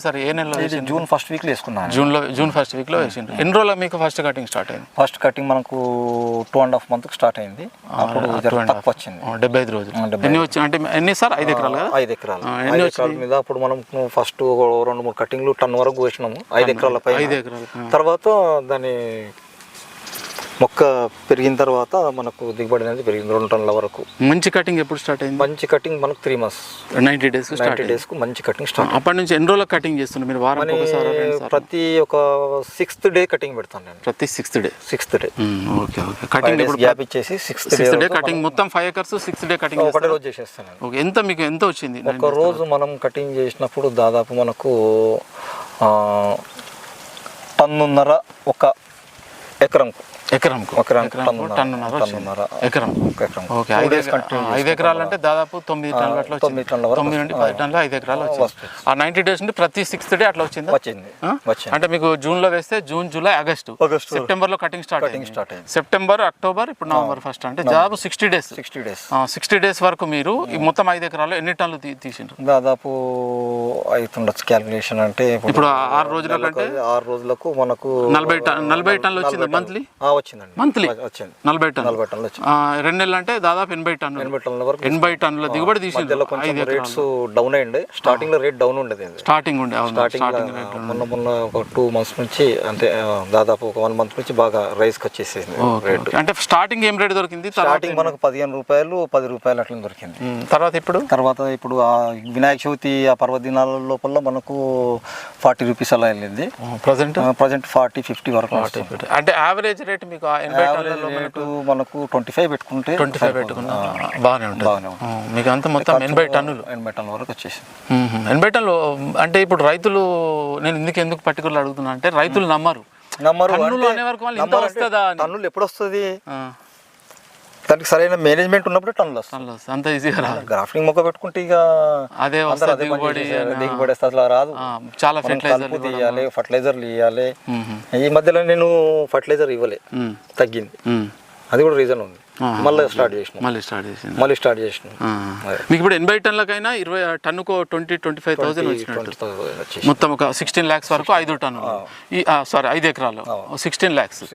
Sir ఏ నెలలో June first వీక్లో వేసుకున్నాను. జూన్లో జూన్ ఫస్ట్ వీక్లో వేసిండ్రు. ఎన్ని రోజులు మీకు ఫస్ట్ కటింగ్ స్టార్ట్ అయింది? ఫస్ట్ కటింగ్ మనకు two and half month start అయింది. అప్పుడు. తక్కువ వచ్చింది. డెబ్బై ఐదు రోజులు. ఎన్ని వచ్చి అంటే ఎన్ని సార్? ఐదు ఎకరాలు కదా? ఐదు ఎకరాలు. ఎన్ని ఐదు? ఎకరాల మీద అప్పుడు మనం ఫస్ట్ రెండు మూడు కటింగ్లు టన్ వరకు కోసినాము ఐదు ఎకరాల పై ఐదు ఎకరాలు. తర్వాత దాని మొక్క పెరిగిన తర్వాత మనకు దిగుబడి అనేది పెరిగింది రెండు టన్నుల వరకు. మంచి కటింగ్ ఎప్పుడు స్టార్ట్ అయింది? మంచి కటింగ్ మనకు three months ninety days ninety డేస్కు మంచి కటింగ్ స్టార్ట్ అప్పటి నుంచి ఎన్ని రోజులు కటింగ్ చేస్తున్నారు? మీరు వారం? ప్రతి ఒక సిక్స్త్ డే కటింగ్ పెడతాను నేను. ప్రతి sixth day sixth day okay okay. Cutting days ఇప్పుడు గ్యాప్ ఇచ్చేసి సిక్స్త్ డే కటింగ్ మొత్తం five acres sixth day cutting ఒకటే రోజు చేసేస్తాను ఓకే ఎంత మీకు ఎంత వచ్చింది? ఒక రోజు మనం కటింగ్ చేసినప్పుడు దాదాపు మనకు టన్నున్నర ఒక ఎకరంకు. ఎకరంకు. ఐదు ఎకరాలు అంటే దాదాపు తొమ్మిది టన్నులు అట్లా తొమ్మిది నుండి పది టన్నులు ఐదు ఎకరాలు వచ్చింది. ఆ నైన్టీ డేస్ నుండి ప్రతి సిక్స్త్ డే అట్లా వచ్చింది? వచ్చింది. అంటే మీకు జూన్లో వేస్తే జూన్ జూలై ఆగస్టు. సెప్టెంబర్లో cutting start start September October ఇప్పుడు నవంబర్ ఫస్ట్ అంటే దాదాపు sixty days sixty days sixty days వరకు మీరు ఈ మొత్తం ఐదు ఎకరాలు ఎన్ని టన్నులు తీసిండ్రు? దాదాపు అవుతుండొచ్చు క్యాలిక్యులేషన్ అంటే ఇప్పుడు ఆరు రోజుల కంటే ఆరు రోజులకు మనకు నలభై నలభై టన్నులు వచ్చింది మంత్లీ వచ్చిందండి. మంత్లీ వచ్చింది. నలభై టన్నులు. నలభై టన్నులు వచ్చింది. రెండు నెలలు అంటే దాదాపు ఎనభై టన్నులు. ఎనభై టన్నుల వరకు ఎనభై టన్నుల దిగుబడి మధ్యలో కొంచెం రేట్స్ డౌన్ అయ్యింది. స్టార్టింగ్లో రేట్ డౌన్ ఉండేది. స్టార్టింగ్ ఉండే స్టార్టింగ్ మొన్న మొన్న ఒక టూ మంత్స్ నుంచి అంటే దాదాపు ఒక వన్ మంత్ నుంచి బాగా రైస్ వచ్చేసింది రేట్. అంటే స్టార్టింగ్ ఏం రేట్ దొరికింది? స్టార్టింగ్ మనకు పదిహేను రూపాయలు పది రూపాయలు అట్లా దొరికింది. తర్వాత ఇప్పుడు? తర్వాత ఇప్పుడు ఆ వినాయక చవితి ఆ పర్వదినాల లోపల మనకు ఫార్టీ రూపీస్ అలా వెళ్ళింది. ప్రజెంట్ ప్రజెంట్ ఫార్టీ ఫిఫ్టీ వరకు. అంటే యావరేజ్ రేట్ మీకు ఎనభై టన్నులలో మనకు ట్వంటీ ఫైవ్ పెట్టుకుంటే ట్వంటీ ఫైవ్ పెట్టుకున్నా? బాగానే ఉంటుంది. బాగానే ఉంటుంది. మీకు అంత మొత్తం ఎనభై టన్నులు ఎనభై టన్నుల వరకు వచ్చేసింది. మ్మ్. ఎనభై టన్నులు అంటే ఇప్పుడు రైతులు నేను ఎందుకు ఎందుకు పర్టికులర్ అడుగుతున్నా అంటే రైతులు నమ్మరు. నమ్మరు టన్నులు అనే వరకు వాళ్ళు ఇంత వస్తుందా. టన్నులు ఎప్పుడు వస్తుంది దానికి సరైన మేనేజ్మెంట్ ఉన్నప్పుడు టన్నులు వస్తాయి. అంత ఈజీగా రాదు. గ్రాఫ్టింగ్ మొక్క పెట్టుకుంటే ఇక అదే వస్తుంది దిగుబడి. దిగుబడి రాదు. చాలా ఫెర్టిలైజర్ తీయాలి ఫర్టిలైజర్లు ఇవ్వాలి. ఈ మధ్యలో నేను ఫర్టిలైజర్ ఇవ్వలే. తగ్గింది. అది కూడా రీజన్ ఉంది. మళ్ళీ స్టార్ట్ చేసిన. మళ్ళీ స్టార్ట్ చేసింది? మళ్ళీ స్టార్ట్ చేసిన. మీకు ఇప్పుడు ఎనభై టన్నులకైనా ఇరవై టన్నుకు ట్వంటీ ట్వంటీ ఫైవ్ థౌసండ్ వచ్చినట్టు. మొత్తం ఒక సిక్స్టీన్ ల్యాక్స్ వరకు ఐదు టన్నులు. ఈ సారీ ఐదు ఎకరాలు. సిక్స్టీన్ ల్యాక్స్